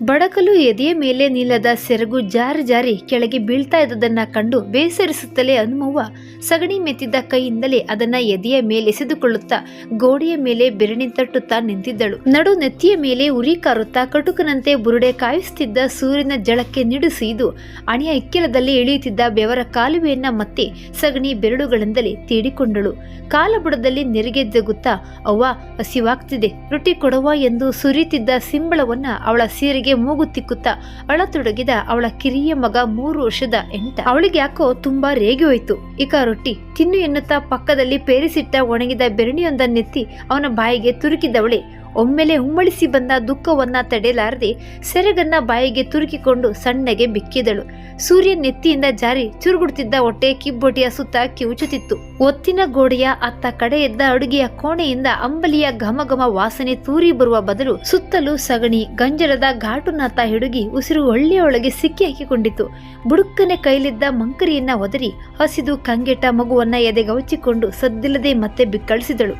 ಬಡಕಲು ಎದೆಯ ಮೇಲೆ ನಿಲ್ಲದ ಸೆರಗು ಜಾರಿ ಜಾರಿ ಕೆಳಗೆ ಬೀಳ್ತಾ ಇದ್ದದನ್ನ ಕಂಡು ಬೇಸರಿಸುತ್ತಲೇ ಹನುಮವ್ವ ಸಗಣಿ ಮೆತ್ತಿದ್ದ ಕೈಯಿಂದಲೇ ಅದನ್ನ ಎದೆಯ ಮೇಲೆ ಎಸೆದುಕೊಳ್ಳುತ್ತಾ ಗೋಡೆಯ ಮೇಲೆ ಬೆರಣಿ ತಟ್ಟುತ್ತಾ ನಿಂತಿದ್ದಳು. ನಡು ನೆತ್ತಿಯ ಮೇಲೆ ಉರಿ ಕಾರುತ್ತಾ ಕಟುಕನಂತೆ ಬುರುಡೆ ಕಾಯಿಸುತ್ತಿದ್ದ ಸೂರ್ಯನ ಜಳಕ್ಕೆ ನಿಡುಸಿದು ಅಣಿಯ ಇಕ್ಕೆಲದಲ್ಲಿ ಇಳಿಯುತ್ತಿದ್ದ ಬೆವರ ಕಾಲುವೆಯನ್ನ ಮತ್ತೆ ಸಗಣಿ ಬೆರಳುಗಳಿಂದಲೇ ತೀಡಿಕೊಂಡಳು. ಕಾಲಬುಡದಲ್ಲಿ ನೆರಿಗೆ ಜಗುತ್ತಾ ಅವ್ವ ಹಸಿವಾಗ್ತಿದೆ, ರೊಟ್ಟಿ ಕೊಡವ ಎಂದು ಸುರಿಯುತ್ತಿದ್ದ ಸಿಂಬಳವನ್ನ ಅವಳ ಸೀರೆಗೆ ಮೂಗು ತಿಕ್ಕುತ್ತಾ ಅಳತೊಡಗಿದ ಅವಳ ಕಿರಿಯ ಮಗ ಮೂರು ವರ್ಷದ ಎಂಟ ಅವಳಿಗೆ ಯಾಕೋ ತುಂಬಾ ರೇಗಿ ಹೋಯ್ತು. ಇಕ ರೊಟ್ಟಿ ತಿನ್ನು ಎನ್ನುತ್ತಾ ಪಕ್ಕದಲ್ಲಿ ಪೇರಿಸಿಟ್ಟ ಒಣಗಿದ ಬೆರಣಿಯೊಂದನ್ನೆತ್ತಿ ಅವನ ಬಾಯಿಗೆ ತುರುಕಿದವಳೆ. ಒಮ್ಮೆಲೆ ಉಮ್ಮಳಿಸಿ ಬಂದ ದುಃಖವನ್ನ ತಡೆಯಲಾರದೆ ಸೆರಗನ್ನ ಬಾಯಿಗೆ ತುರುಕಿಕೊಂಡು ಸಣ್ಣಗೆ ಬಿಕ್ಕಿದಳು. ಸೂರ್ಯ ನೆತ್ತಿಯಿಂದ ಜಾರಿ ಚುರುಗುಡುತ್ತಿದ್ದ ಹೊಟ್ಟೆ ಕಿಬ್ಬೊಟ್ಟೆಯ ಸುತ್ತ ಕಿವುಚುತ್ತಿತ್ತು. ಒತ್ತಿನ ಗೋಡೆಯ ಅತ್ತ ಕಡೆ ಎದ್ದ ಅಡುಗೆಯ ಕೋಣೆಯಿಂದ ಅಂಬಲಿಯ ಘಮಘಮ ವಾಸನೆ ತೂರಿ ಬರುವ ಬದಲು ಸುತ್ತಲೂ ಸಗಣಿ ಗಂಜಲದ ಘಾಟುನಾಥ ಹಿಡುಗಿ ಉಸಿರು ಒಳ್ಳೆಯೊಳಗೆ ಸಿಕ್ಕಿ ಹಾಕಿಕೊಂಡಿತು ಬುಡುಕ್ಕನೆ ಕೈಲಿದ್ದ ಮಂಕರಿಯನ್ನ ಒದರಿ ಹಸಿದು ಕಂಗೆಟ್ಟ ಮಗುವನ್ನ ಎದೆಗವಚಿಕೊಂಡು ಸದ್ದಿಲ್ಲದೆ ಮತ್ತೆ ಬಿಕ್ಕಳಿಸಿದಳು.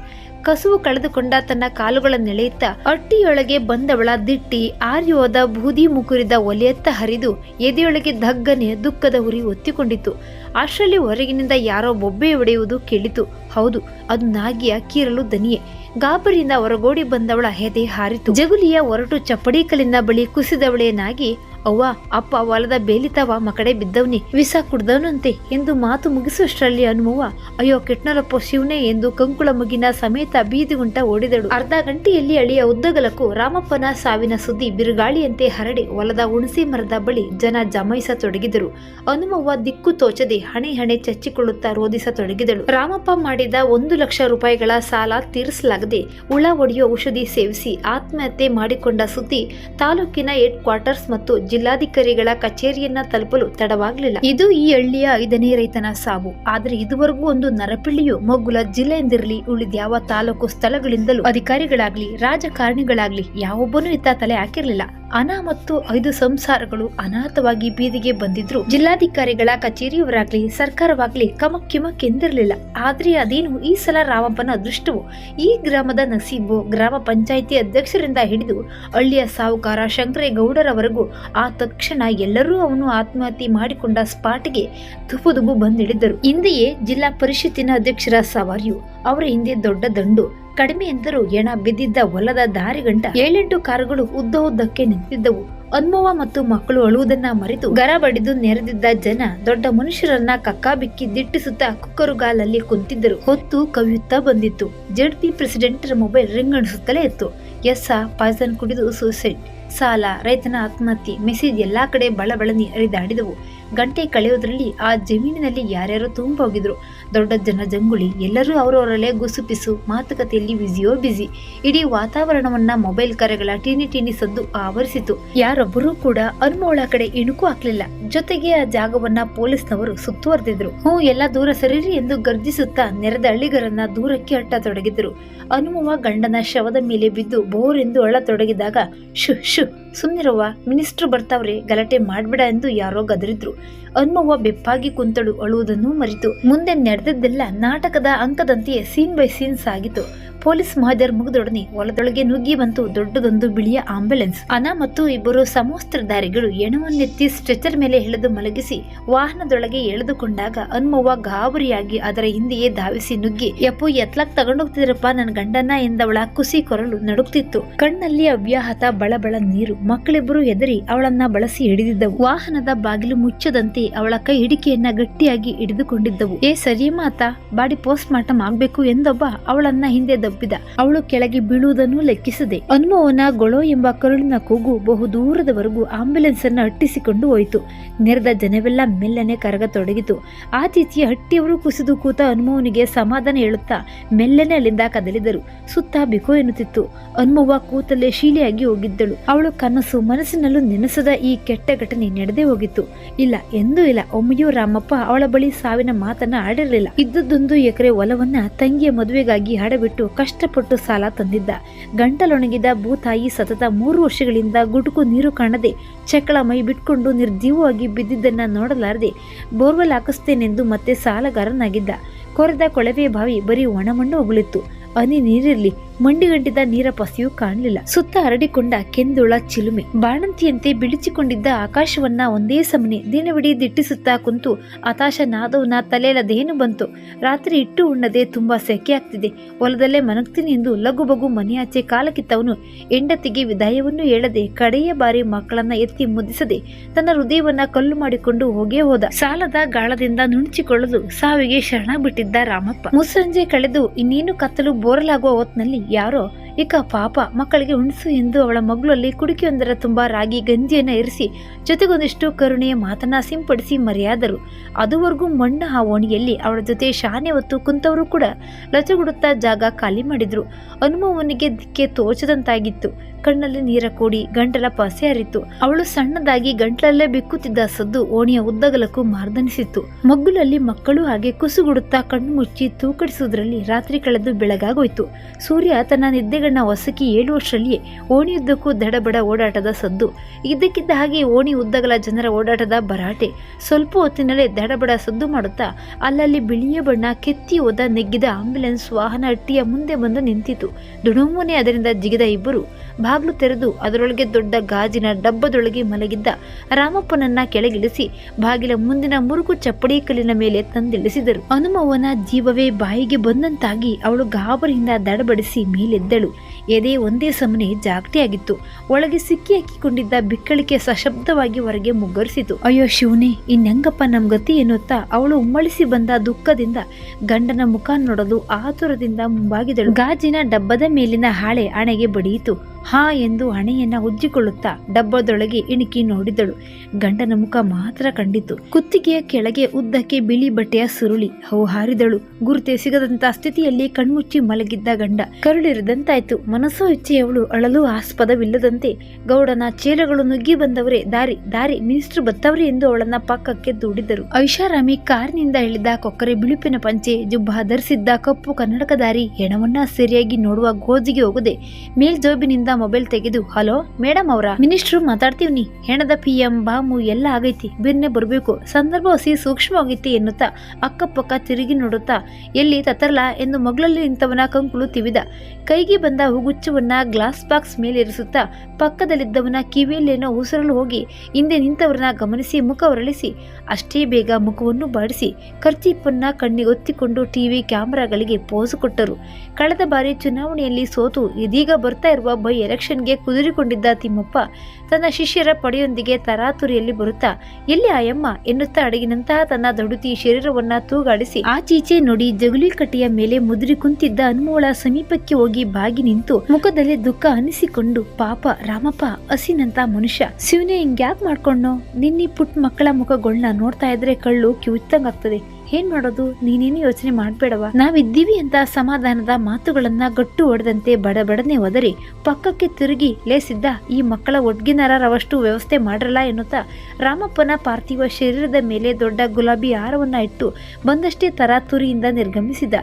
ಕಸುವು ಕಳೆದುಕೊಂಡ ತನ್ನ ಕಾಲುಗಳನ್ನೆಳೆಯುತ್ತಾ ಅಟ್ಟಿಯೊಳಗೆ ಬಂದವಳ ದಿಟ್ಟಿ ಆರ್ಯೋದ ಬೂದಿ ಮುಕುರಿದ ಒಲೆಯತ್ತ ಹರಿದು ಎದೆಯೊಳಗೆ ದಗ್ಗನೆ ದುಃಖದ ಉರಿ ಒತ್ತಿಕೊಂಡಿತು. ಅಷ್ಟರಲ್ಲಿ ಹೊರಗಿನಿಂದ ಯಾರೋ ಬೊಬ್ಬೆ ಒಡೆಯುವುದು ಕೇಳಿತು. ಹೌದು, ಅದು ನಾಗಿಯ ಕೀರಲು ದನಿಯೇ. ಗಾಬರಿಯಿಂದ ಹೊರಗೋಡಿ ಬಂದವಳ ಹೆದೆ ಹಾರಿತು. ಜಗುಲಿಯ ಒರಟು ಚಪ್ಪಡಿ ಕಲ್ಲಿನ ಬಳಿ ಕುಸಿದವಳೇ ನಾಗಿ ಅವ್ವ, ಅಪ್ಪ ಹೊಲದ ಬೇಲಿತವ ಮಕಡೆ ಬಿದ್ದವ್ನಿ ವಿಸ ಕುಡ್ದವನಂತೆ ಎಂದು ಮಾತು ಮುಗಿಸುವಷ್ಟರಲ್ಲಿ ಹನುಮವ್ವ, ಅಯ್ಯೋ ಕೆಟ್ನಲಪ್ಪ ಶಿವನೇ ಎಂದು ಕಂಕುಳ ಮುಗಿನ ಸಮೇತ ಬೀದಿಗುಂಟ ಓಡಿದಳು. ಅರ್ಧ ಗಂಟೆಯಲ್ಲಿ ಅಳಿಯ ಉದ್ದಗಲಕ್ಕೂ ರಾಮಪ್ಪನ ಸಾವಿನ ಸುದ್ದಿ ಬಿರುಗಾಳಿಯಂತೆ ಹರಡಿ ಹೊಲದ ಹುಣಸಿ ಮರದ ಬಳಿ ಜನ ಜಮಾಯಿಸತೊಡಗಿದರು. ಹನುಮವ್ವ ದಿಕ್ಕು ತೋಚದೆ ಹಣೆ ಹಣೆ ಚಚ್ಚಿಕೊಳ್ಳುತ್ತಾ ರೋಧಿಸತೊಡಗಿದಳು. ರಾಮಪ್ಪ ಮಾಡಿದ ಒಂದು ಲಕ್ಷ ರೂಪಾಯಿಗಳ ಸಾಲ ತೀರಿಸಲಾಗದೆ ಉಳ ಒಡೆಯುವ ಔಷಧಿ ಸೇವಿಸಿ ಆತ್ಮಹತ್ಯೆ ಮಾಡಿಕೊಂಡ ಸುದ್ದಿ ತಾಲೂಕಿನ ಹೆಡ್ ಕ್ವಾರ್ಟರ್ಸ್ ಮತ್ತು ಜಿಲ್ಲಾಧಿಕಾರಿಗಳ ಕಚೇರಿಯನ್ನ ತಲುಪಲು ತಡವಾಗಲಿಲ್ಲ. ಇದು ಈ ಹಳ್ಳಿಯ ಐದನೇ ರೈತನ ಸಾವು. ಆದರೆ ಇದುವರೆಗೂ ಒಂದು ನರಪಿಳ್ಳಿಯು ಮಗ್ಗುಲ ಜಿಲ್ಲೆಯಿಂದಿರಲಿ ಉಳಿದ್ಯಾವ ತಾಲೂಕು ಸ್ಥಳಗಳಿಂದಲೂ ಅಧಿಕಾರಿಗಳಾಗ್ಲಿ, ರಾಜಕಾರಣಿಗಳಾಗ್ಲಿ, ಯಾವೊಬ್ಬನೂ ಇತ್ತ ತಲೆ ಹಾಕಿರ್ಲಿಲ್ಲ. ಅನಾ ಮತ್ತು ಐದು ಸಂಸಾರಗಳು ಅನಾಥವಾಗಿ ಬೀದಿಗೆ ಬಂದಿದ್ರು ಜಿಲ್ಲಾಧಿಕಾರಿಗಳ ಕಚೇರಿಯವರಾಗ್ಲಿ, ಸರ್ಕಾರವಾಗ್ಲಿ ಕಮಕ್ ಕಿಮಕ್ ಎಂದಿರಲಿಲ್ಲ. ಆದ್ರೆ ಅದೇನು ಈ ಸಲ ರಾಮಪ್ಪನ ಅದೃಷ್ಟವು ಈ ಗ್ರಾಮದ ನಸೀಬು ಗ್ರಾಮ ಪಂಚಾಯಿತಿ ಅಧ್ಯಕ್ಷರಿಂದ ಹಿಡಿದು ಹಳ್ಳಿಯ ಸಾಹುಕಾರ ಶಂಕರೇಗೌಡರವರೆಗೂ ಆ ತಕ್ಷಣ ಎಲ್ಲರೂ ಅವನು ಆತ್ಮಹತ್ಯೆ ಮಾಡಿಕೊಂಡ ಸ್ಪಾಟ್ಗೆ ತುಪುದುಬು ಬಂದಿಡಿದರು ಹಿಂದೆಯೇ ಜಿಲ್ಲಾ ಪರಿಷತ್ತಿನ ಅಧ್ಯಕ್ಷರ ಸವಾರಿಯು ಅವರ ಹಿಂದೆ ದೊಡ್ಡ ದಂಡು ಕಡಿಮೆ ಎಂದರೂ ಎಣ ಬಿದ್ದಿದ್ದ ಹೊಲದ ದಾರಿಗಂಟ ಏಳೆಂಟು ಕಾರುಗಳು ಉದ್ದ ಉದ್ದಕ್ಕೆ ನಿಂತಿದ್ದವು. ಅನ್ಮವ ಮತ್ತು ಮಕ್ಕಳು ಅಳುವುದನ್ನ ಮರೆತು ಗರ ಬಡಿದು ನೆರೆದಿದ್ದ ಜನ ದೊಡ್ಡ ಮನುಷ್ಯರನ್ನ ಕಕ್ಕಾಬಿಕ್ಕಿ ದಿಟ್ಟಿಸುತ್ತಾ ಕುಕ್ಕರುಗಾಲಲ್ಲಿ ಕುಂತಿದ್ದರು. ಹೊತ್ತು ಕವಿಯುತ್ತಾ ಬಂದಿತ್ತು. ಜೆಡ್ ಪಿ ಪ್ರೆಸಿಡೆಂಟರ ಮೊಬೈಲ್ ರಿಂಗ್ ಅಣಿಸುತ್ತಲೇ ಇತ್ತು. ಎಸ್ ಪಾಯ್ಸನ್ ಕುಡಿದು ಸೂಸೈಡ್. ಸಾಲ, ರೈತನ ಆತ್ಮಹತ್ಯೆ, ಮೆಸೇಜ್ ಎಲ್ಲಾ ಕಡೆ ಬಳಬಳನಿ ಹರಿದಾಡಿದವು ಗಂಟೆ ಕಳೆಯೋದ್ರಲ್ಲಿ ಆ ಜಮೀನಿನಲ್ಲಿ ಯಾರ್ಯಾರು ತುಂಬ ಹೋಗಿದ್ರು ದೊಡ್ಡ ಜನ ಜಂಗುಳಿ ಎಲ್ಲರೂ ಅವರವರಲ್ಲೇ ಗುಸುಪಿಸು, ಮಾತುಕತೆಯಲ್ಲಿ ಬ್ಯುಸಿಯೋ ಬ್ಯುಸಿ ಇಡೀ ವಾತಾವರಣವನ್ನ ಮೊಬೈಲ್ ಕರೆಗಳ ಟೀನಿ ಟೀನಿ ಸದ್ದು ಆವರಿಸಿತು. ಯಾರೊಬ್ಬರೂ ಕೂಡ ಅನ್ಮೋಳ ಕಡೆ ಇಣುಕು ಹಾಕ್ಲಿಲ್ಲ. ಜೊತೆಗೆ ಆ ಜಾಗವನ್ನ ಪೊಲೀಸ್ನವರು ಸುತ್ತುವರೆದಿದ್ರು. ಹ್ಞೂ, ಎಲ್ಲ ದೂರ ಸರಿರಿ ಎಂದು ಗರ್ಜಿಸುತ್ತಾ ನೆರೆದ ಹಳ್ಳಿಗರನ್ನ ದೂರಕ್ಕೆ ಅಟ್ಟತೊಡಗಿದ್ರು ಅನುಮವ ಗಂಡನ ಶವದ ಮೇಲೆ ಬಿದ್ದು ಬೋರ್ ಎಂದು ಅಳತೊಡಗಿದಾಗ ಶು ಶು, ಸುಮ್ನಿರವ್ವ, ಮಿನಿಸ್ಟ್ರು ಬರ್ತಾವ್ರೆ, ಗಲಾಟೆ ಮಾಡ್ಬೇಡ ಎಂದು ಯಾರೋ ಗದರಿದ್ರು. ಹನುಮವ್ವ ಬೆಪ್ಪಾಗಿ ಕುಂತಳು ಅಳುವುದನ್ನು ಮರಿತು. ಮುಂದೆ ನಡೆದದ್ದೆಲ್ಲ ನಾಟಕದ ಅಂಕದಂತೆಯೇ ಸೀನ್ ಬೈ ಸೀನ್ಸ್ ಸಾಗಿತು. ಪೊಲೀಸ್ ಮಹಜರ್ ಮುಗಿದೊಡನೆ ಹೊಲದೊಳಗೆ ನುಗ್ಗಿ ಬಂತು ದೊಡ್ಡದೊಂದು ಬಿಳಿಯ ಆಂಬ್ಯುಲೆನ್ಸ್ ಅನ ಮತ್ತು ಇಬ್ಬರು ಸಮವಸ್ತ್ರಧಾರಿಗಳು ಎಣವನ್ನೆತ್ತಿ ಸ್ಟ್ರೆಚರ್ ಮೇಲೆ ಎಳೆದು ಮಲಗಿಸಿ ವಾಹನದೊಳಗೆ ಎಳೆದುಕೊಂಡಾಗ ಅನ್ಮವ್ವ ಗಾಬರಿಯಾಗಿ ಅದರ ಹಿಂದೆಯೇ ಧಾವಿಸಿ ನುಗ್ಗಿ, ಯಪ್ಪು ಎತ್ಲಾಕ್ ತಗೊಂಡೋಗ್ತಿದ್ರಪ್ಪ ನನ್ನ ಗಂಡನ ಎಂದವಳ ಕುಸಿ ಕೊರಲು ನಡುಕ್ತಿತ್ತು ಕಣ್ಣಲ್ಲಿ ಅವ್ಯಾಹತ ಬಳಬಳ ನೀರು. ಮಕ್ಕಳಿಬ್ಬರು ಹೆದರಿ ಅವಳನ್ನ ಬಳಸಿ ಹಿಡಿದಿದ್ದವು. ವಾಹನದ ಬಾಗಿಲು ಮುಚ್ಚದಂತೆ ಅವಳ ಕೈ ಹಿಡಿಕೆಯನ್ನ ಗಟ್ಟಿಯಾಗಿ ಹಿಡಿದುಕೊಂಡಿದ್ದವು. ಏ ಸರಿ ಮಾತಾ ಬಾಡಿ ಪೋಸ್ಟ್ ಮಾರ್ಟಮ್ ಆಗ್ಬೇಕು ಎಂದೊಬ್ಬ ಅವಳನ್ನ ಹಿಂದೆ ದಬ್ಬಿದ ಅವಳು ಕೆಳಗೆ ಬೀಳುವುದನ್ನು ಲೆಕ್ಕಿಸದೆ ಅನ್ಮೋವನ ಗೊಳೋ ಎಂಬ ಕರುಳಿನ ಕೂಗು ಬಹುದೂರದವರೆಗೂ ಆಂಬ್ಯುಲೆನ್ಸ್ ಅನ್ನು ಅಟ್ಟಿಸಿಕೊಂಡು ಹೋಯಿತು. ನೆರೆದ ಜನವೆಲ್ಲ ಮೆಲ್ಲನೆ ಕರಗತೊಡಗಿತು. ಆಚೀಚೆಯ ಹಟ್ಟಿಯವರು ಕುಸಿದು ಕೂತ ಹನುಮವನಿಗೆ ಸಮಾಧಾನ ಹೇಳುತ್ತಾ ಮೆಲ್ಲನೆ ಅಲ್ಲಿಂದ ಕದಲಿದರು. ಸುತ್ತ ಬಿಕೋ ಎನ್ನುತ್ತಿತ್ತು. ಹನುಮವ್ವ ಕೂತಲ್ಲೇ ಶೀಲಿಯಾಗಿ ಹೋಗಿದ್ದಳು. ಅವಳು ಕನಸು ಮನಸ್ಸಿನಲ್ಲೂ ನೆನೆಸದ ಈ ಕೆಟ್ಟ ಘಟನೆ ನಡೆದೇ ಹೋಗಿತ್ತು. ಇಲ್ಲ, ಎಂದೂ ಇಲ್ಲ. ಒಮ್ಮೆಯೂ ರಾಮಪ್ಪ ಅವಳ ಬಳಿ ಸಾವಿನ ಮಾತನ್ನ ಆಡಿರಲಿಲ್ಲ. ಇದ್ದದ್ದೊಂದು ಎಕರೆ ಹೊಲವನ್ನ ತಂಗಿಯ ಮದುವೆಗಾಗಿ ಹಡಬಿಟ್ಟು ಕಷ್ಟಪಟ್ಟು ಸಾಲ ತಂದಿದ್ದ. ಗಂಟಲೊಣಗಿದ ಭೂತಾಯಿ ಸತತ ಮೂರು ವರ್ಷಗಳಿಂದ ಗುಟುಕು ನೀರು ಕಾಣದೆ ಚಕ್ಕಳ ಮೈ ಬಿಟ್ಕೊಂಡು ನಿರ್ಜೀವವಾಗಿ ಬಿದ್ದಿದ್ದನ್ನ ನೋಡಲಾರದೆ ಬೋರ್ವೆಲ್ ಹಾಕಿಸ್ತೇನೆಂದು ಮತ್ತೆ ಸಾಲಗಾರನಾಗಿದ್ದ. ಕೊರೆದ ಕೊಳವೆ ಬಾವಿ ಬರೀ ಒಣಮಣ್ಣು ಉಗುಳಿತ್ತು. ಹನಿ ನೀರಿರ್ಲಿ ಮಂಡಿಗಂಟಿದ ನೀರ ಪಸಿಯು ಕಾಣಲಿಲ್ಲ. ಸುತ್ತ ಹರಡಿಕೊಂಡ ಕೆಂದುಳ ಚಿಲುಮೆ. ಬಾಣಂತಿಯಂತೆ ಬಿಳಿಚಿಕೊಂಡಿದ್ದ ಆಕಾಶವನ್ನ ಒಂದೇ ಸಮನೆ ದಿನವಿಡೀ ದಿಟ್ಟಿಸುತ್ತಾ ಕುಂತು ಹತಾಶ ನಾದವನ ತಲೆಯಲ್ಲದೇನು ಬಂತು. ರಾತ್ರಿ ಇಟ್ಟು ಉಣ್ಣದೆ ತುಂಬಾ ಸೆಕೆ ಆಗ್ತಿದೆ. ಹೊಲದಲ್ಲೇ ಮನಗ್ತೀನಿ ಎಂದು ಲಘು ಬಗು ಮನೆಯಾಚೆ ಕಾಲಕಿತ್ತವನು ಹೆಂಡತಿಗೆ ವಿದಾಯವನ್ನು ಹೇಳದೆ ಕಡೆಯ ಬಾರಿ ಮಕ್ಕಳನ್ನ ಎತ್ತಿ ಮುದಿಸದೆ ತನ್ನ ಹೃದಯವನ್ನ ಕಲ್ಲು ಮಾಡಿಕೊಂಡು ಹೋಗೇ ಹೋದ. ಸಾಲದ ಗಾಳದಿಂದ ನುಣುಚಿಕೊಳ್ಳಲು ಸಾವಿಗೆ ಶರಣ ಬಿಟ್ಟಿದ್ದ ರಾಮಪ್ಪ. ಮುಸ್ಸಂಜೆ ಕಳೆದು ಇನ್ನೇನು ಕತ್ತಲು ಬೋರಲಾಗುವ ಹೊತ್ನಲ್ಲಿ ಯಾರೋ ಇಕ ಪಾಪ ಮಕ್ಕಳಿಗೆ ಉಣಿಸು ಎಂದು ಅವಳ ಮಗಳಲ್ಲಿ ಕುಡಿಕೆಯೊಂದರ ತುಂಬಾ ರಾಗಿ ಗಂಜಿಯನ್ನು ಇರಿಸಿ ಜೊತೆಗೊಂದಿಷ್ಟು ಕರುಣೆಯ ಮಾತನ್ನ ಸಿಂಪಡಿಸಿ ಮರೆಯಾದರು. ಅದುವರೆಗೂ ಮಣ್ಣ ಆ ಓಣಿಯಲ್ಲಿ ಅವಳ ಜೊತೆ ಶಾನೆ ಹೊತ್ತು ಕುಂತವರು ಕೂಡ ಲಚಗುಡುತ್ತಾ ಜಾಗ ಖಾಲಿ ಮಾಡಿದ್ರು. ಹನುಮವನಿಗೆ ದಿಕ್ಕೆ ತೋಚದಂತಾಗಿತ್ತು. ಕಣ್ಣಲ್ಲಿ ನೀರ ಕೂಡಿ ಗಂಟಲ ಪಸೆ ಹರಿತು. ಅವಳು ಸಣ್ಣದಾಗಿ ಗಂಟಲಲ್ಲೇ ಬಿಕ್ಕುತ್ತಿದ್ದ ಸದ್ದು ಓಣಿಯ ಉದ್ದಗಲಕ್ಕೂ ಮಾರ್ದನಿಸಿತ್ತು. ಮಗ್ಗುಲಲ್ಲಿ ಮಕ್ಕಳು ಹಾಗೆ ಕುಸುಗುಡುತ್ತಾ ಕಣ್ಣು ಮುಚ್ಚಿ ತೂಕಡಿಸುವುದರಲ್ಲಿ ರಾತ್ರಿ ಕಳೆದು ಬೆಳಗಾಗೋಯ್ತು. ಸೂರ್ಯ ತನ್ನ ನಿದ್ದೆಗಣ್ಣ ಏಳು ಏಳುವಷ್ಟರಲ್ಲಿಯೇ ಓಣಿಯುದ್ದಕ್ಕೂ ದಡಬಡ ಓಡಾಟದ ಸದ್ದು. ಇದ್ದಕ್ಕಿದ್ದ ಹಾಗೆ ಓಣಿ ಉದ್ದಗಲ ಜನರ ಓಡಾಟದ ಭರಾಟೆ. ಸ್ವಲ್ಪ ಹೊತ್ತಿನಲ್ಲೇ ದಡಬಡ ಸದ್ದು ಮಾಡುತ್ತಾ, ಅಲ್ಲಲ್ಲಿ ಬಿಳಿಯ ಬಣ್ಣ ಕೆತ್ತಿ ಹೋದ ನೆಗ್ಗಿದ ಆಂಬ್ಯುಲೆನ್ಸ್ ವಾಹನ ಅಟ್ಟಿಯ ಮುಂದೆ ಬಂದು ನಿಂತಿತು. ದುಡುಮುನೆ ಅದರಿಂದ ಜಿಗಿದ ಇಬ್ಬರು. ಬಾಗ್ಲು ತೆರೆದು ಅದರೊಳಗೆ ದೊಡ್ಡ ಗಾಜಿನ ಡಬ್ಬದೊಳಗೆ ಮಲಗಿದ್ದ ರಾಮಪ್ಪನನ್ನ ಕೆಳಗಿಳಿಸಿ ಬಾಗಿಲ ಮುಂದಿನ ಮುರುಕು ಚಪ್ಪಡಿ ಕಲ್ಲಿನ ಮೇಲೆ ತಂದಿಳಿಸಿದರು. ಹನುಮವ್ವನ ಜೀವವೇ ಬಾಯಿಗೆ ಬಂದಂತಾಗಿ ಅವಳು ಗಾಬರಿಯಿಂದ ದಡಬಡಿಸಿ ಮೇಲೆದ್ದಳು. ಎದೆ ಒಂದೇ ಸಮನೆ ಜಾಗ್ತಿಯಾಗಿತ್ತು. ಒಳಗೆ ಸಿಕ್ಕಿ ಹಾಕಿಕೊಂಡಿದ್ದ ಬಿಕ್ಕಳಿಕೆ ಸಶಬ್ದವಾಗಿ ಹೊರಗೆ ಮುಗ್ಗರಿಸಿತು. ಅಯ್ಯೋ ಶಿವನೇ, ಇನ್ನೆಂಗಪ್ಪ ನಮ್ಮ ಗತಿ ಎನ್ನುತ್ತಾ ಅವಳು ಉಮ್ಮಳಿಸಿ ಬಂದ ದುಃಖದಿಂದ ಗಂಡನ ಮುಖ ನೋಡಲು ಆತುರದಿಂದ ಮುಂಬಾಗಿದಳು. ಗಾಜಿನ ಡಬ್ಬದ ಮೇಲಿನ ಹಾಳೆ ಹಣೆಗೆ ಬಡಿಯಿತು. ಹಾ ಎಂದು ಹಣೆಯನ್ನ ಉಜ್ಜಿಕೊಳ್ಳುತ್ತಾ ಡಬ್ಬದೊಳಗೆ ಇಣುಕಿ ನೋಡಿದಳು. ಗಂಡನ ಮುಖ ಮಾತ್ರ ಕಂಡಿತು. ಕುತ್ತಿಗೆಯ ಕೆಳಗೆ ಉದ್ದಕ್ಕೆ ಬಿಳಿ ಬಟ್ಟೆಯ ಸುರುಳಿ ಅವು ಹಾರಿದಳು ಗುರುತೆ ಸಿಗದಂತ ಸ್ಥಿತಿಯಲ್ಲಿ ಕಣ್ಮುಚ್ಚಿ ಮಲಗಿದ್ದ ಗಂಡ. ಕರುಳಿರದಂತಾಯ್ತು. ಮನಸ್ಸು ಇಚ್ಛೆಯವಳು ಅಳಲು ಆಸ್ಪದವಿಲ್ಲದಂತೆ ಗೌಡನ ಚೇಲಗಳು ನುಗ್ಗಿ ಬಂದವರೇ, ದಾರಿ ದಾರಿ, ಮಿನಿಸ್ಟರ್ ಬತ್ತವ್ರೆ ಎಂದು ಅವಳನ್ನ ಪಕ್ಕಕ್ಕೆ ದೂಡಿದರು. ಐಷಾರಾಮಿ ಕಾರಿನಿಂದ ಇಳಿದ ಕೊಕ್ಕರೆ ಬಿಳುಪಿನ ಪಂಚೆ ಜುಬ್ಬ ಧರಿಸಿದ್ದ ಕಪ್ಪು ಕನ್ನಡಕ ದಾರಿ ಹೆಣವನ್ನ ಸರಿಯಾಗಿ ನೋಡುವ ಗೋಜಿಗೆ ಹೋಗದೆ. ಮೇಲ್ಜೋಬಿನಿಂದ ಮೊಬೈಲ್ ತೆಗೆದು, ಹಲೋ ಮೇಡಮ್ ಅವರ, ಮಿನಿಸ್ಟ್ರು ಮಾತಾಡ್ತೀವ್ನಿ ಹೆಣದ ಪಿ ಎಂ, ಬಾಮು ಎಲ್ಲ ಆಗೈತಿ, ಬಿರ್ನೆ ಬರಬೇಕು, ಸಂದರ್ಭ ಹಸಿ ಸೂಕ್ಷ್ಮವಾಗೈತಿ ಎನ್ನುತ್ತಾ, ಅಕ್ಕಪಕ್ಕ ತಿರುಗಿ ನೋಡುತ್ತಾ, ಎಲ್ಲಿ ತತರಲಾ ಎಂದು ಮಗಳಲ್ಲಿ ನಿಂತವನ ಕಂಕುಳು ತಿವಿದ. ಕೈಗೆ ಬಂದ ಹೂಗುಚ್ಚವನ್ನ ಗ್ಲಾಸ್ ಬಾಕ್ಸ್ ಮೇಲಿರಿಸುತ್ತಾ ಪಕ್ಕದಲ್ಲಿದ್ದವನ ಕಿವಿಯಲ್ಲೇನೋ ಉಸಿರಲು ಹೋಗಿ, ಹಿಂದೆ ನಿಂತವರನ್ನ ಗಮನಿಸಿ ಮುಖ ಹೊರಳಿಸಿ ಅಷ್ಟೇ ಬೇಗ ಮುಖವನ್ನು ಬಾಡಿಸಿ ಕರ್ಚೀಪನ್ನ ಕಣ್ಣಿಗೊತ್ತಿಕೊಂಡು ಟಿವಿ ಕ್ಯಾಮೆರಾಗಳಿಗೆ ಪೋಸು ಕೊಟ್ಟರು. ಕಳೆದ ಬಾರಿ ಚುನಾವಣೆಯಲ್ಲಿ ಸೋತು, ಇದೀಗ ಬರ್ತಾ ಇರುವ ಬೈ ಎಲೆಕ್ಷನ್ಗೆ ಕುದುರಿಕೊಂಡಿದ್ದ ತಿಮ್ಮಪ್ಪ ತನ್ನ ಶಿಷ್ಯರ ಪಡೆಯೊಂದಿಗೆ ತರಾತುರಿಯಲ್ಲಿ ಬರುತ್ತಾ, ಎಲ್ಲಿ ಆಯಮ್ಮ? ಎನ್ನುತ್ತಾ ಅಡಗಿನಂತಹ ತನ್ನ ದಡುತಿ ಶರೀರವನ್ನ ತೂಗಾಡಿಸಿ, ಆಚೀಚೆ ನೋಡಿ ಜಗುಲಿ ಕಟ್ಟಿಯ ಮೇಲೆ ಮುದುರಿ ಕುಂತಿದ್ದ ಅನ್ಮೋಳ ಸಮೀಪಕ್ಕೆ ಹೋಗಿ ಬಾಗಿ ನಿಂತು ಮುಖದಲ್ಲಿ ದುಃಖ ಅನಿಸಿಕೊಂಡು ಪಾಪ, ರಾಮಪ್ಪ, ಹಸಿನಂತ ಮನುಷ್ಯ, ಶಿವನೇ ಹಿಂಗ್ಯಾಕ್ ಮಾಡ್ಕೊಂಡೋ ನಿನ್ನಿ ಪುಟ್ ಮಕ್ಕಳ ಮುಖಗಳನ್ನ ನೋಡ್ತಾ ಇದ್ರೆ ಕಳ್ಳು ಕಿವುತ್ತಂಗಾಗ್ತದೆ ಏನ್ ಮಾಡೋದು? ನೀನೇನು ಯೋಚನೆ ಮಾಡ್ಬೇಡವ? ನಾವಿದ್ದೀವಿ ಅಂತ ಸಮಾಧಾನದ ಮಾತುಗಳನ್ನ ಗಟ್ಟು ಹೊಡೆದಂತೆ ಬಡಬಡನೆ ಒದರಿ ಪಕ್ಕಕ್ಕೆ ತಿರುಗಿ ಲೇಸಿದ್ದ ಈ ಮಕ್ಕಳ ಒಡ್ಗಿನರವಷ್ಟು ವ್ಯವಸ್ಥೆ ಮಾಡ್ರಲ್ಲ ಎನ್ನುತ್ತಾ ರಾಮಪ್ಪನ ಪಾರ್ಥಿವ ಶರೀರದ ಮೇಲೆ ದೊಡ್ಡ ಗುಲಾಬಿ ಹಾರವನ್ನ ಇಟ್ಟು ಬಂದಷ್ಟೇ ತರಾತುರಿಯಿಂದ ನಿರ್ಗಮಿಸಿದ.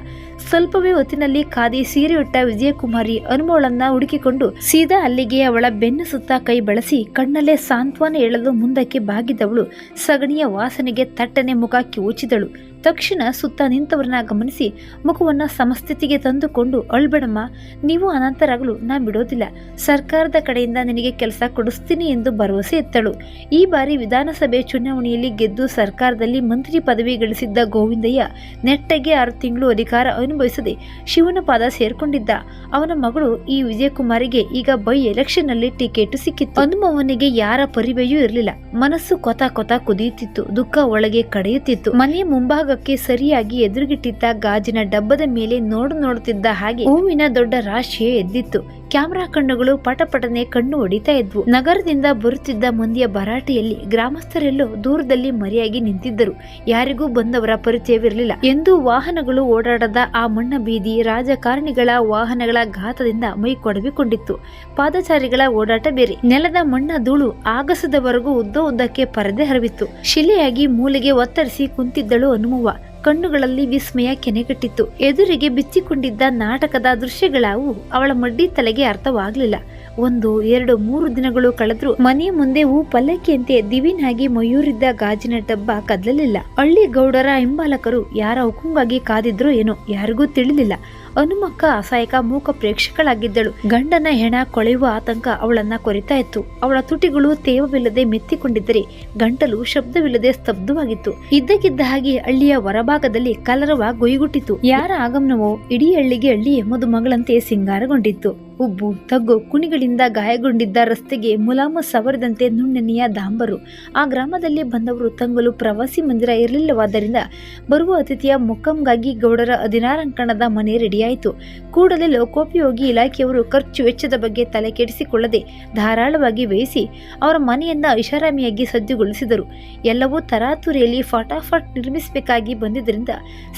ಸ್ವಲ್ಪವೇ ಹೊತ್ತಿನಲ್ಲಿ ಖಾದಿ ಸೀರೆಯುಟ್ಟ ವಿಜಯಕುಮಾರಿ ಅನುಮೋಳನ್ನ ಹುಡುಕಿಕೊಂಡು ಸೀದಾ ಅಲ್ಲಿಗೆ ಅವಳ ಬೆನ್ನು ಸುತ್ತ ಕೈ ಬಳಸಿ ಕಣ್ಣಲ್ಲೇ ಸಾಂತ್ವನ ಹೇಳಲು ಮುಂದಕ್ಕೆ ಬಾಗಿದವಳು. ಸಗಣಿಯ ವಾಸನೆಗೆ ತಟ್ಟನೆ ಮುಖ ಕಿವುಚಿದಳು ತಕ್ಷಣ ಸುತ್ತ ನಿಂತವರನ್ನ ಗಮನಿಸಿ ಮುಖವನ್ನ ಸಮಸ್ಥಿತಿಗೆ ತಂದುಕೊಂಡು, ಅಳ್ಬೇಡಮ್ಮ, ನೀವು ಅನಂತರಾಗಲು ನಾ ಬಿಡೋದಿಲ್ಲ. ಸರ್ಕಾರದ ಕಡೆಯಿಂದ ನಿನಗೆ ಕೆಲಸ ಕೊಡಿಸ್ತೀನಿ ಎಂದು ಭರವಸೆ ಎತ್ತಳು. ಈ ಬಾರಿ ವಿಧಾನಸಭೆ ಚುನಾವಣೆಯಲ್ಲಿ ಗೆದ್ದು ಸರ್ಕಾರದಲ್ಲಿ ಮಂತ್ರಿ ಪದವಿ ಗಳಿಸಿದ್ದ ಗೋವಿಂದಯ್ಯ ನೆಟ್ಟಗೆ ಆರು ತಿಂಗಳು ಅಧಿಕಾರ ಅನುಭವಿಸದೆ ಶಿವನ ಪಾದ ಸೇರ್ಕೊಂಡಿದ್ದ. ಅವನ ಮಗಳು ಈ ವಿಜಯಕುಮಾರಿಗೆ ಈಗ ಬೈ ಎಲೆಕ್ಷನ್ನಲ್ಲಿ ಟಿಕೆಟ್ ಸಿಕ್ಕಿತ್ತು. ಹನುಮವನಿಗೆ ಯಾರ ಪರಿವೆಯೂ ಇರಲಿಲ್ಲ. ಮನಸ್ಸು ಕೊತ ಕೊತ ಕುದಿಯುತ್ತಿತ್ತು ದುಃಖ ಒಳಗೆ ಕಡೆಯುತ್ತಿತ್ತು. ಮನೆಯ ಮುಂಭಾಗಕ್ಕೆ ಸರಿಯಾಗಿ ಎದುರುಗಿಟ್ಟಿದ್ದ ಗಾಜಿನ ಡಬ್ಬದ ಮೇಲೆ ನೋಡು ನೋಡುತ್ತಿದ್ದ ಹಾಗೆ ಹೂವಿನ ದೊಡ್ಡ ರಾಶಿಯೇ ಎದ್ದಿತ್ತು. ಕ್ಯಾಮೆರಾ ಕಣ್ಣುಗಳು ಪಟಪಟನೆ ಕಣ್ಣು ಹೊಡಿತಾ ಇದ್ವು. ನಗರದಿಂದ ಬರುತ್ತಿದ್ದ ಮಂದಿಯ ಭರಾಟೆಯಲ್ಲಿ ಗ್ರಾಮಸ್ಥರೆಲ್ಲೋ ದೂರದಲ್ಲಿ ಮರೆಯಾಗಿ ನಿಂತಿದ್ದರು. ಯಾರಿಗೂ ಬಂದವರ ಪರಿಚಯವಿರಲಿಲ್ಲ. ಎಂದು ವಾಹನಗಳು ಓಡಾಡದ ಆ ಮಣ್ಣ ಬೀದಿ ರಾಜಕಾರಣಿಗಳ ವಾಹನಗಳ ಘಾತದಿಂದ ಮೈ ಕೊಡವಿಕೊಂಡಿತ್ತು. ಪಾದಚಾರಿಗಳ ಓಡಾಟ ಬೇರೆ. ನೆಲದ ಮಣ್ಣ ಧೂಳು ಆಗಸದವರೆಗೂ ಉದ್ದ ಉದ್ದಕ್ಕೆ ಪರದೆ ಹರವಿತ್ತು. ಶಿಲೆಯಾಗಿ ಮೂಲೆಗೆ ಒತ್ತರಿಸಿ ಕುಂತಿದ್ದಳು ಹನುಮವ್ವ ಕಣ್ಣುಗಳಲ್ಲಿ ವಿಸ್ಮಯ ಕೆನೆಗಟ್ಟಿತ್ತು. ಎದುರಿಗೆ ಬಿಚ್ಚಿಕೊಂಡಿದ್ದ ನಾಟಕದ ದೃಶ್ಯಗಳಾವು ಅವಳ ಮಡ್ಡಿ ತಲೆಗೆ ಅರ್ಥವಾಗಲಿಲ್ಲ. ಒಂದು, ಎರಡು, ಮೂರು ದಿನಗಳು ಕಳೆದ್ರು ಮನೆಯ ಮುಂದೆ ಹೂ ಪಲ್ಲಕ್ಕಿಯಂತೆ ದಿವಿನಾಗಿ ಮಯೂರಿದ್ದ ಗಾಜಿನ ಡಬ್ಬ ಕದಲಲಿಲ್ಲ. ಹಳ್ಳಿ ಗೌಡರ ಹಿಂಬಾಲಕರು ಯಾರ ಹುಕುಂಗಾಗಿ ಕಾದಿದ್ರೋ ಏನೋ ಯಾರಿಗೂ ತಿಳಿಲಿಲ್ಲ. ಹನುಮಕ್ಕ ಅಸಹಾಯಕ ಮೂಕ ಪ್ರೇಕ್ಷಕಳಾಗಿದ್ದಳು. ಗಂಡನ ಹೆಣ ಕೊಳೆಯುವ ಆತಂಕ ಅವಳನ್ನ ಕೊರಿತಾ ಇತ್ತು. ಅವಳ ತುಟಿಗಳು ತೇವವಿಲ್ಲದೆ ಮೆತ್ತಿಕೊಂಡಿದ್ದರೆ ಗಂಟಲು ಶಬ್ದವಿಲ್ಲದೆ ಸ್ತಬ್ಧವಾಗಿತ್ತು. ಇದ್ದಕ್ಕಿದ್ದ ಹಾಗೆ ಹಳ್ಳಿಯ ಹೊರಭಾಗದಲ್ಲಿ ಕಲರವ ಗೊಯ್ಗುಟ್ಟಿತು ಯಾರ ಆಗಮನವೋ ಇಡೀ ಹಳ್ಳಿಗೆ ಹಳ್ಳಿ ಮದುಮಗಳಂತೆ ಮಗಳಂತೆ ಸಿಂಗಾರಗೊಂಡಿತ್ತು. ಉಬ್ಬು, ತಗ್ಗು, ಕುಣಿಗಳಿಂದ ಗಾಯಗೊಂಡಿದ್ದ ರಸ್ತೆಗೆ ಮುಲಾಮು ಸವರದಂತೆ ನುಣ್ಣನೆಯ ದಾಂಬರು. ಆ ಗ್ರಾಮದಲ್ಲಿ ಬಂದವರು ತಂಗಲು ಪ್ರವಾಸಿ ಮಂದಿರ ಇರಲಿಲ್ಲವಾದ್ದರಿಂದ ಬರುವ ಅತಿಥಿಯ ಮೊಕ್ಕಂಗಾಗಿ ಗೌಡರ ಹದಿನಾರಂಕಣದ ಮನೆ ರೆಡಿಯಾಯಿತು. ಕೂಡಲೇ ಲೋಕೋಪಯೋಗಿ ಇಲಾಖೆಯವರು ಖರ್ಚು ವೆಚ್ಚದ ಬಗ್ಗೆ ತಲೆ ಕೆಡಿಸಿಕೊಳ್ಳದೆ ಧಾರಾಳವಾಗಿ ವ್ಯಯಿಸಿ ಅವರ ಮನೆಯನ್ನ ಐಷಾರಾಮಿಯಾಗಿ ಸಜ್ಜುಗೊಳಿಸಿದರು. ಎಲ್ಲವೂ ತರಾತುರಿಯಲ್ಲಿ ಫಟಾಫಟ್ ನಿರ್ಮಿಸಬೇಕಾಗಿ ಬಂದಿದ್ದರಿಂದ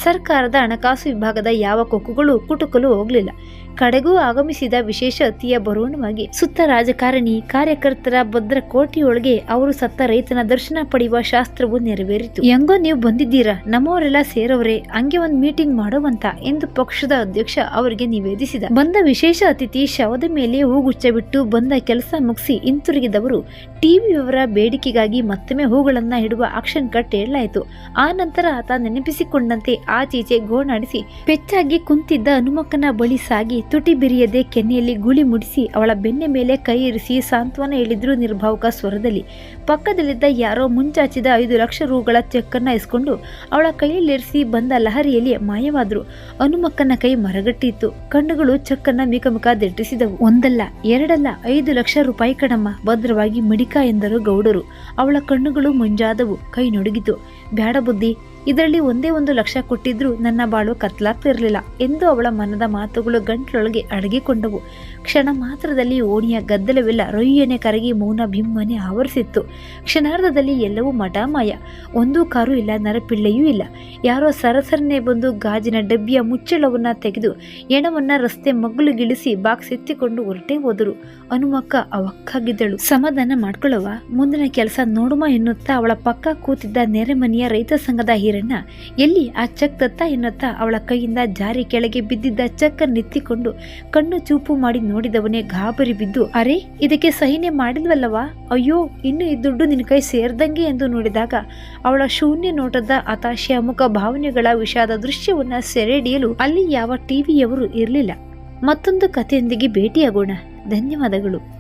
ಸರ್ಕಾರದ ಹಣಕಾಸು ವಿಭಾಗದ ಯಾವ ಕೊಕ್ಕುಗಳು ಕುಟುಕಲು ಹೋಗಲಿಲ್ಲ. ಕಡೆಗೂ ಆಗಮಿಸಿದ ವಿಶೇಷ ಅತಿಯ ಬರುವಣವಾಗಿ ಸುತ್ತ ರಾಜಕಾರಣಿ, ಕಾರ್ಯಕರ್ತರ ಭದ್ರ ಕೋಟೆಯೊಳಗೆ ಅವರು ಸತ್ತ ರೈತನ ದರ್ಶನ ಪಡೆಯುವ ಶಾಸ್ತ್ರವು ನೆರವೇರಿತು. ಹೆಂಗೋ ನೀವು ಬಂದಿದ್ದೀರಾ? ನಮ್ಮವರೆಲ್ಲ ಸೇರವ್ರೆ, ಹಂಗೆ ಒಂದ್ ಮೀಟಿಂಗ್ ಮಾಡುವಂತ? ಎಂದು ಪಕ್ಷದ ಅಧ್ಯಕ್ಷ ಅವರಿಗೆ ನಿವೇದಿಸಿದ. ಬಂದ ವಿಶೇಷ ಅತಿಥಿ ಶವದ ಮೇಲೆ ಹೂಗುಚ್ಚ ಬಿಟ್ಟು ಬಂದ ಕೆಲಸ ಮುಗಿಸಿ ಹಿಂತಿರುಗಿದವರು ಟಿವಿಯವರ ಬೇಡಿಕೆಗಾಗಿ ಮತ್ತೊಮ್ಮೆ ಹೂಗಳನ್ನ ಹಿಡುವ ಆಕ್ಷನ್ ಕಟ್ ಹೇಳಲಾಯಿತು ಆ ನಂತರ ಆತ ನೆನಪಿಸಿಕೊಂಡಂತೆ ಆಚೀಚೆ ಗೋಣಾಡಿಸಿ, ಪೆಚ್ಚಾಗಿ ಕುಂತಿದ್ದ ಹನುಮಕ್ಕನ ಬಳಿ ಸಾಗಿ ತುಟಿ ಬಿರಿಯದೆ ಕೆನ್ನೆಯಲ್ಲಿ ಗುಳಿ ಮುಡಿಸಿ ಅವಳ ಬೆನ್ನೆ ಮೇಲೆ ಕೈ ಇರಿಸಿ ಸಾಂತ್ವನ ಹೇಳಿದ್ರು ನಿರ್ಭಾವುಕ ಸ್ವರದಲ್ಲಿ. ಪಕ್ಕದಲ್ಲಿದ್ದ ಯಾರೋ ಮುಂಚಾಚಿದ ಐದು ಲಕ್ಷ ರೂಗಳ ಚೆಕ್ಕನ್ನು ಇಸ್ಕೊಂಡು ಅವಳ ಕೈಯಲ್ಲಿರಿಸಿ ಬಂದ ಲಹರಿಯಲ್ಲಿ ಮಾಯವಾದ್ರು. ಹನುಮಕ್ಕನ ಕೈ ಮರಗಟ್ಟಿತ್ತು. ಕಣ್ಣುಗಳು ಚೆಕ್ಕನ್ನ ಮಿಕಮಿಕ ದಿಟ್ಟಿಸಿದವು. ಒಂದಲ್ಲ, ಎರಡಲ್ಲ, ಐದು ಲಕ್ಷ ರೂಪಾಯಿ ಕಣಮ್ಮ, ಭದ್ರವಾಗಿ ಮಿಡಿಕ ಎಂದರು ಗೌಡರು. ಅವಳ ಕಣ್ಣುಗಳು ಮುಂಜಾದವು, ಕೈ ನಡುಗಿತು. ಬ್ಯಾಡ ಬುದ್ಧಿ ಇದರಲ್ಲಿ ಒಂದೇ ಒಂದು ಲಕ್ಷ ಕೊಟ್ಟಿದ್ರು ನನ್ನ ಬಾಳು ಕತ್ಲಾಗ್ತಿರ್ಲಿಲ್ಲ ಎಂದು ಅವಳ ಮನದ ಮಾತುಗಳು ಗಂಟ್ಲೊಳಗೆ ಅಡಗಿಕೊಂಡವು. ಕ್ಷಣ ಮಾತ್ರದಲ್ಲಿ ಓಣಿಯ ಗದ್ದಲವೆಲ್ಲ ರೊಯ್ಯನೆ ಕರಗಿ ಮೌನ ಬಿಮ್ಮನೆ ಆವರಿಸಿತ್ತು. ಕ್ಷಣಾರ್ಧದಲ್ಲಿ ಎಲ್ಲವೂ ಮಠಾಮಯ. ಒಂದೂ ಕಾರು ಇಲ್ಲ, ನರಪಿಳ್ಳೆಯೂ ಇಲ್ಲ. ಯಾರೋ ಸರಸರನೆ ಬಂದು ಗಾಜಿನ ಡಬ್ಬಿಯ ಮುಚ್ಚಳವನ್ನ ತೆಗೆದು ಎಣವನ್ನ ರಸ್ತೆ ಮಗ್ಗುಲುಗಿಳಿಸಿ ಬಾಕ್ಸ್ ಎತ್ತಿಕೊಂಡು ಹೊರಟೇ ಹೋದರು. ಹನುಮಕ್ಕ ಅವಕ್ಕಾಗಿದ್ದಳು. ಸಮಾಧಾನ ಮಾಡ್ಕೊಳ್ಳವ ಮುಂದಿನ ಕೆಲಸ ನೋಡುಮ ಎನ್ನುತ್ತಾ ಅವಳ ಪಕ್ಕ ಕೂತಿದ್ದ ನೆರೆಮನೆಯ ರೈತ ಸಂಘದ ಹಿರಣ್ಣ ಎಲ್ಲಿ ಆ ಚಕ್ ತತ್ತ ಎನ್ನುತ್ತಾ ಅವಳ ಕೈಯಿಂದ ಜಾರಿ ಕೆಳಗೆ ಬಿದ್ದಿದ್ದ ಚೆಕ್ ನೆತ್ತಿಕೊಂಡು ಕಣ್ಣು ಚೂಪು ಮಾಡಿ ನೋಡಿದವನೇ ಗಾಬರಿ ಬಿದ್ದು, ಅರೆ, ಇದಕ್ಕೆ ಸಹಿನೆ ಮಾಡಿಲ್ವಲ್ಲವಾ ಅಯ್ಯೋ, ಇನ್ನು ಈ ದುಡ್ಡು ನಿನ್ನ ಕೈ ಸೇರ್ದಂಗೆ ಎಂದು ನೋಡಿದಾಗ ಅವಳ ಶೂನ್ಯ ನೋಟದ ಹತಾಶೆಯ ಮುಖ ಭಾವನೆಗಳ ವಿಷಾದ ದೃಶ್ಯವನ್ನ ಸೆರೆಡಿಯಲು ಅಲ್ಲಿ ಯಾವ ಟಿವಿಯವರು ಇರಲಿಲ್ಲ. ಮತ್ತೊಂದು ಕಥೆಯೊಂದಿಗೆ ಭೇಟಿಯಾಗೋಣ. ಧನ್ಯವಾದಗಳು.